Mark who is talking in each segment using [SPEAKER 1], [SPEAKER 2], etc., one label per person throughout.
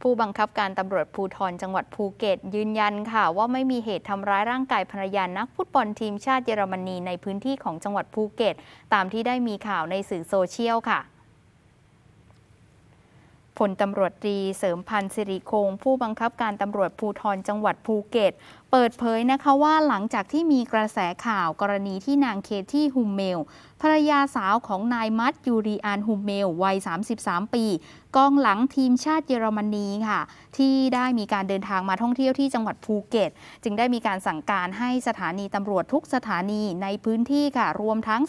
[SPEAKER 1] ผู้บังคับการตำรวจภูธรจังหวัดภูเก็ต ยืนยันค่ะ ว่าไม่มีเหตุทำร้ายร่างกายภรรยานักฟุตบอลทีมชาติเยอรมนีในพื้นที่ของจังหวัดภูเก็ต ตามที่ได้มีข่าวในสื่อโซเชียลค่ะพลตำรวจตรีเสริมพันธ์สิริคง ผู้บังคับการตำรวจภูธรจังหวัดภูเก็ต เปิดเผยนะคะว่าหลังจากที่มีกระแสข่าวกรณีที่นางเคที่ฮุมเมลภรรยาสาวของนายมัตยูริอันฮุมเมล วัย 33 ปี กองหลังทีมชาติเยอรมนีค่ะ ที่ได้มีการเดินทางมาท่องเที่ยวที่จังหวัดภูเก็ต จึงได้มีการสั่งการให้สถานีตำรวจทุกสถานีในพื้นที่ค่ะ รวมทั้ง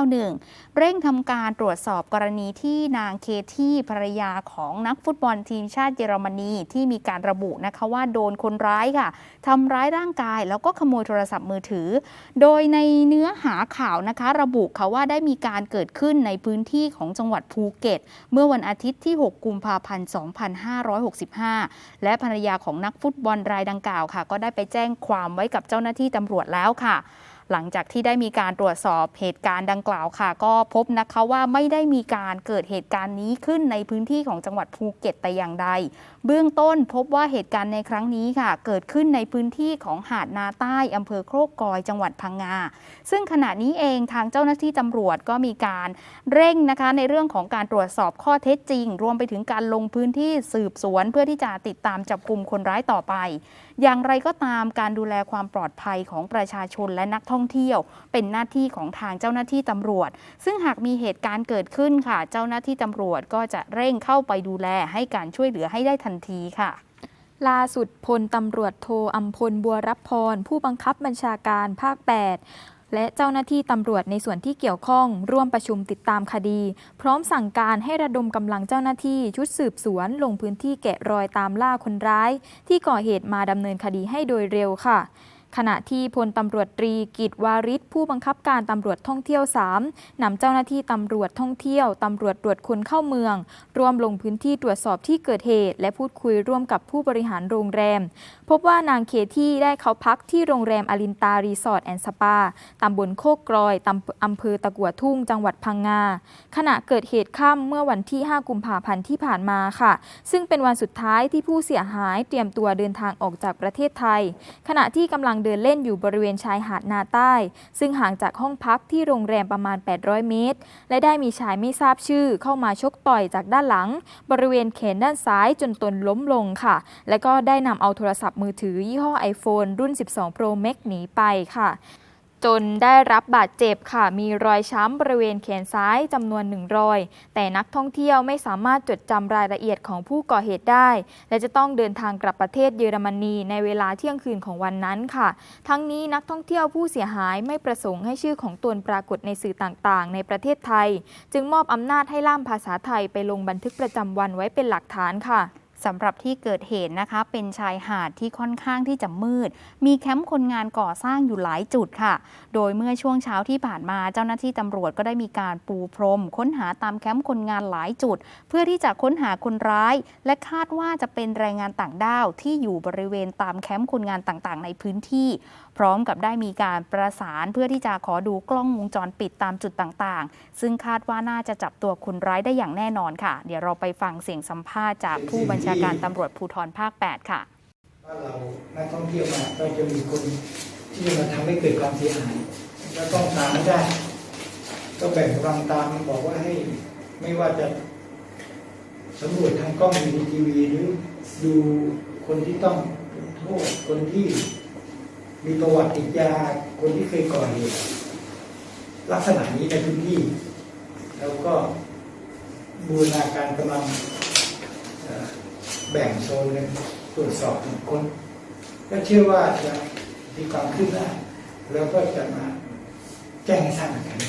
[SPEAKER 1] 0191 เร่งทำการตรวจสอบกรณีที่นางเคที่ภรรยาของนักฟุตบอลทีมชาติเยอรมนีที่มีการระบุนะคะว่าโดนคนร้ายค่ะทำำร้ายร่างกาย แล้วก็ขโมยโทรศัพท์มือถือ โดยในเนื้อหาข่าวนะคะ ระบุค่ะว่าได้มีการเกิดขึ้นในพื้นที่ของจังหวัดภูเก็ต เมื่อวันอาทิตย์ที่ 6 กุมภาพันธ์ 2565 และภรรยาของนักฟุตบอลรายดังกล่าวค่ะ ก็ได้ไปแจ้งความไว้กับเจ้าหน้าที่ตำรวจแล้วค่ะ หลังจากที่ได้มีการตรวจสอบเหตุการณ์ดังกล่าวค่ะ ก็พบนะคะว่าไม่ได้มีการเกิดเหตุการณ์นี้ขึ้นในพื้นที่ของจังหวัดภูเก็ตแต่อย่างใด เบื้องต้นพบว่าเหตุการณ์ในครั้งนี้ค่ะ เกิดขึ้นในพื้นที่ของหาดนาใต้อำเภอโคกกอยจังหวัดพังงา ซึ่งขณะนี้เองทางเจ้าหน้าที่ตำรวจก็มีการเร่งนะคะในเรื่องของการตรวจสอบข้อเท็จจริง รวมไปถึงการลงพื้นที่สืบสวนเพื่อที่จะติดตามจับกลุ่มคนร้ายต่อไป อย่างไรก็ตามการดูแลความปลอดภัยของประชาชนและนักท่องเที่ยว เป็นหน้าที่ของทางเจ้าหน้าที่ตำรวจ ซึ่งหากมีเหตุการณ์เกิดขึ้นค่ะ เจ้าหน้าที่ตำรวจก็จะเร่งเข้าไปดูแลให้การช่วยเหลือให้ได้ทันทีค่ะ
[SPEAKER 2] ล่าสุดพลตำรวจโทอัมพลบัวรับพร ผู้บังคับบัญชาการภาค 8 และเจ้าหน้าที่ตำรวจในส่วนที่เกี่ยวข้อง ร่วมประชุมติดตามคดี พร้อมสั่งการให้ระดมกำลังเจ้าหน้าที่ชุดสืบสวนลงพื้นที่แกะรอยตามล่าคนร้าย ที่ก่อเหตุมาดำเนินคดีให้โดยเร็วค่ะ ขณะที่พลตำรวจตรีกิตวาริศผู้บังคับการตำรวจท่องเที่ยว 3นำเจ้าหน้าที่ตำรวจท่องเที่ยวตำรวจตรวจคนเข้าเมือง ร่วมลงพื้นที่ตรวจสอบที่เกิดเหตุ และพูดคุยร่วมกับผู้บริหารโรงแรม พบว่านางเคที่ได้เขาพักที่โรงแรมอลินตารีสอร์ทแอนด์สปาตำบลโคกกรอยตำอำเภอตะกัวทุ่งจังหวัดพังงาขณะเกิดเหตุค่ำเมื่อวันที่ 5 กุมภาพันธ์ที่ผ่านมาค่ะ ซึ่งเป็นวันสุดท้ายที่ผู้เสียหายเตรียมตัวเดินทางออกจากประเทศไทย ขณะที่กำลังเดินเล่นอยู่บริเวณชายหาดนาใต้ ซึ่งห่างจากห้องพักที่โรงแรมประมาณ 800 เมตร และได้มีชายไม่ทราบชื่อเข้ามาชกต่อยจากด้านหลัง บริเวณแขนด้านซ้ายจนตนล้มลงค่ะ และก็ได้นำเอาโทรศัพท์มือถือยี่ห้อ iPhone รุ่น 12 Pro Max หนีไปค่ะ จนได้รับบาดเจ็บค่ะ มีรอยช้ำบริเวณแขนซ้ายจำนวนหนึ่งรอย แต่นักท่องเที่ยวไม่สามารถจดจำรายละเอียดของผู้ก่อเหตุได้ และจะต้องเดินทางกลับประเทศเยอรมนีในเวลาเที่ยงคืนของวันนั้นค่ะ ทั้งนี้นักท่องเที่ยวผู้เสียหายไม่ประสงค์ให้ชื่อของตนปรากฏในสื่อต่างๆ ในประเทศไทย จึงมอบอำนาจให้ล่ามภาษาไทยไปลงบันทึกประจำวันไว้เป็นหลักฐานค่ะ
[SPEAKER 1] สำหรับที่เกิดเหตุนะคะ เป็นชายหาดที่ค่อนข้างที่จะมืด มีแคมป์คนงานก่อสร้างอยู่หลายจุดค่ะ โดยเมื่อช่วงเช้าที่ผ่านมาเจ้าหน้าที่ตำรวจก็ได้มีการปูพรม ค้นหาตามแคมป์คนงานหลายจุด เพื่อที่จะค้นหาคนร้าย และคาดว่าจะเป็นแรงงานต่างด้าวที่อยู่บริเวณตามแคมป์คนงานต่างๆ ในพื้นที่ พร้อมกับได้มีการประสานเพื่อที่จะขอดูกล้องวงจรปิดตามจุดต่างๆ ซึ่งคาดว่าน่าจะจับตัวคนร้ายได้อย่างแน่นอนค่ะ เดี๋ยวเราไปฟังเสียงสัมภาษณ์จากผู้บัญชาการตำรวจภูธรภาค 8 ค่ะ
[SPEAKER 3] ว่าเรานักท่องเที่ยวมาก็จะมีคนที่จะมาทำให้เกิดความเสียหายแล้วต้องตามได้ ก็แบ่งกำลังตามบอกว่าให้ไม่ว่าจะสำรวจทางกล้องวีทีวีหรือดูคนที่ต้องโทษคนที่มีประวัติติดยาคนที่เคยก่อเหตุลักษณะนี้ในพื้นที่ แล้วก็บูรณาการกำลัง แบ่งโซนกันตรวจสอบบุคคนก็เชื่อว่าจะมีความขึ้นหน้าแล้วก็จะมาแจ้งให้ทราบกัน